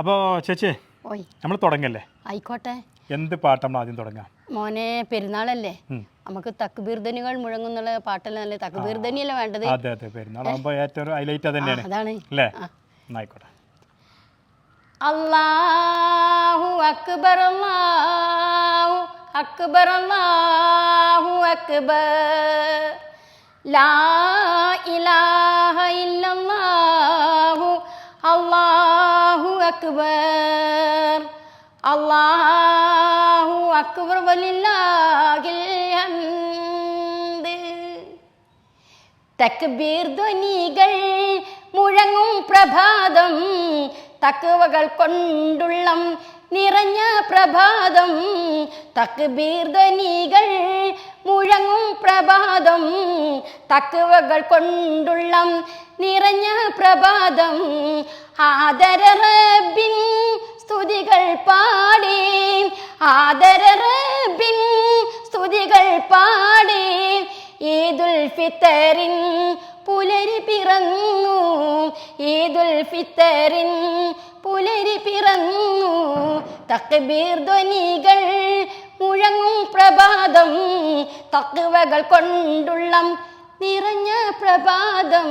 അപ്പോൾ ചേച്ചി ഓയ്. നമ്മൾ തുടങ്ങല്ലേ? ആയിക്കോട്ടെ. എന്ത് പാട്ട് നമ്മൾ ആദ്യം തുടങ്ങാം? മോനെ പെരുന്നാളല്ലേ. നമുക്ക് തക്കുബീർദനികൾ മുഴങ്ങുന്നുള്ള പാട്ടല്ലേ നല്ല തക്ബീർധനിയല്ലേ വേണ്ടത്? അതെ അതെ. പെരുന്നാളാകുമ്പോൾ ഏറ്റവും ഹൈലൈറ്റ് തന്നെയാണ് അതാണ്. അല്ലേ ആയിക്കോട്ടെ. അല്ലാഹു അക്ബർ അല്ലാഹു അക്ബർ അല്ലാഹു അക്ബർ. ലാ ഇലാഹ ഇല്ലല്ലാഹു. അല്ലാഹു അക്ബർ. അല്ലാഹു അക്ബർ വലില്ലാകിൽ തക്ബീർ ധ്വനികൾ മുഴങ്ങും പ്രഭാതം. തക്കവകൾ കൊണ്ടുള്ളം നിറഞ്ഞ പ്രഭാതം. തക്ബീർ ധ്വനികൾ മുഴങ്ങും പ്രഭാതം തക്കവകൾ കൊണ്ടുള്ള നിറഞ്ഞ പ്രഭാതം. ആദര സ്തുതികൾ പാടി ആദര റബ്ബിൻ സ്തുതികൾ പാടി. ഈദുൽ ഫിത്തറിൻ പുലരി പിറന്നു ഈദുൽ ഫിത്തറിൻ പുലരി പിറന്നു. തക്ബീർ ധ്വനികൾ മുഴങ്ങും പ്രഭാതം തക്കവകൾ കൊണ്ടുള്ളം നിറഞ്ഞ പ്രഭാതം.